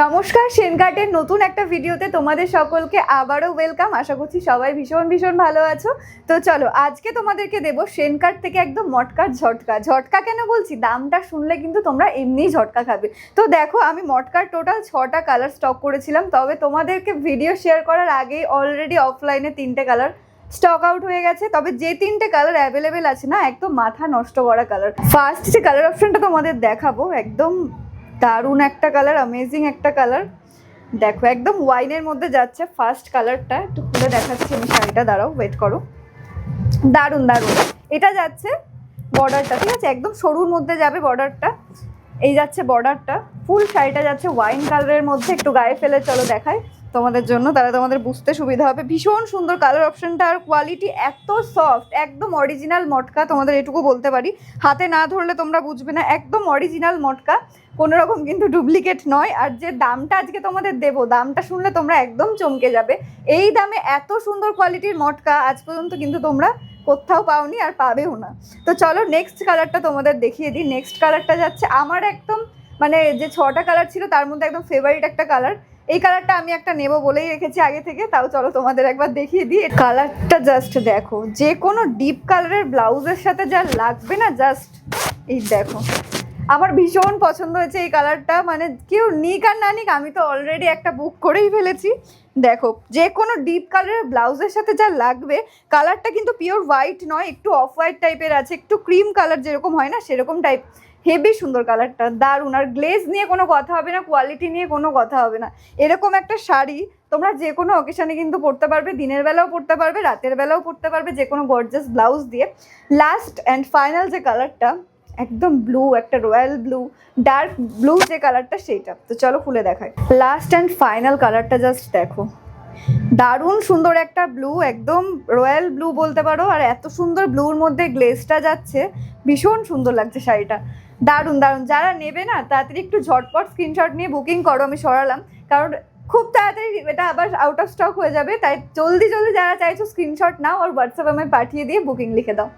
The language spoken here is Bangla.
নমস্কার সেনকার্টের নতুন একটা ভিডিওতে তোমাদের সকলকে আবারও ওয়েলকাম আশা করছি সবাই ভীষণ ভীষণ ভালো আছো। তো চলো, আজকে তোমাদেরকে দেবো সেনকার্ট থেকে একদম মটকার ঝটকা। ঝটকা কেন বলছি? দামটা শুনলে কিন্তু তোমরা এমনিই ঝটকা খাবে। তো দেখো, আমি মটকার টোটাল ছটা কালার স্টক করেছিলাম, তবে তোমাদেরকে ভিডিও শেয়ার করার আগেই অলরেডি অফলাইনে তিনটে কালার স্টক আউট হয়ে গেছে। তবে যে তিনটে কালার অ্যাভেলেবেল আছে না, একদম মাথা নষ্ট করা কালার ফার্স্ট যে কালার অপশনটা তোমাদের দেখাবো, একদম দারুণ একটা কালার অ্যামেজিং একটা কালার দেখো, একদম ওয়াইনের মধ্যে যাচ্ছে ফার্স্ট কালারটা একটু খুলে দেখাচ্ছি আমি শাড়িটা, দাঁড়াও ওয়েট করো। দারুণ দারুণ। এটা যাচ্ছে বর্ডারটা ঠিক আছে? একদম সরুর মধ্যে যাবে বর্ডারটা এই যাচ্ছে বর্ডারটা। ফুল শাড়িটা যাচ্ছে ওয়াইন কালারের মধ্যে, একটু গায়ে ফেলে চলো দেখায় তোমাদের জন্য, তাহলে তোমাদের বুঝতে সুবিধা হবে। ভীষণ সুন্দর কালার অপশনটা আর কোয়ালিটি এত সফট একদম অরিজিনাল মটকা, তোমাদের এটুকু বলতে পারি। হাতে না ধরলে তোমরা বুঝবে না, একদম অরিজিনাল মটকা কোনো রকম কিন্তু ডুপ্লিকেট নয়। আর যে দামটা আজকে তোমাদের দেবো, দামটা শুনলে তোমরা একদম চমকে যাবে। এই দামে এত সুন্দর কোয়ালিটির মটকা, আজ পর্যন্ত কিন্তু তোমরা কোথাও পাওনি আর পাবেও না। তো চলো নেক্সট কালারটা তোমাদের দেখিয়ে দিই। নেক্সট কালারটা যাচ্ছে আমার একদম মানে যে ছটা কালার ছিল তার মধ্যে একদম ফেভারিট একটা কালার এই কালারটা আমি একটা নেব বলেই রেখেছি আগে থেকে, তাও চলো তোমাদের একবার দেখিয়ে দিই। কালারটা জাস্ট দেখো, যে কোনো ডিপ কালারের ব্লাউজের সাথে যা লাগবে না জাস্ট এই দেখো। আমার ভীষণ পছন্দ হয়েছে এই কালারটা। মানে কেউ নিক আর না নিক, আমি তো অলরেডি একটা বুক করেই ফেলেছি। দেখো, যে কোনো ডিপ কালারের ব্লাউজের সাথে যা লাগবে, কালারটা কিন্তু পিওর হোয়াইট নয়, একটু অফ হোয়াইট টাইপের আছে, একটু ক্রিম কালার যেরকম হয় না, সেরকম টাইপ হেভি সুন্দর কালারটা, দারুণ। আর গ্লেজ নিয়ে কোনো কথা হবে না কোয়ালিটি নিয়ে কোনো কথা হবে না। এরকম একটা শাড়ি তোমরা যে কোনো অকেশনে কিন্তু পরতে পারবে, দিনের বেলাও পরতে পারবে, রাতের বেলাও পরতে পারবে, যে কোনো গর্জাস ব্লাউজ দিয়ে। লাস্ট অ্যান্ড ফাইনাল যে কালারটা একদম ব্লু একটা রয়্যাল ব্লু ডার্ক ব্লু যে কালারটা সেইটা। তো চলো খুলে দেখাই। লাস্ট অ্যান্ড ফাইনাল কালারটা জাস্ট দেখো। দারুণ সুন্দর একটা ব্লু একদম রয়্যাল ব্লু বলতে পারো, আর এত সুন্দর ব্লুর মধ্যে গ্লেজটা যাচ্ছে। ভীষণ সুন্দর লাগছে শাড়িটা। দারুণ দারুণ। যারা নেবে না, তাড়াতাড়ি একটু ঝটপট স্ক্রিনশট নিয়ে বুকিং করো, আমি সরালাম। কারণ খুব তাড়াতাড়ি এটা আবার আউট অফ স্টক হয়ে যাবে, তাই জলদি জলদি যারা চাইছো স্ক্রিনশট নাও, আর হোয়াটসঅ্যাপে আমায় পাঠিয়ে দিয়ে বুকিং লিখে দাও।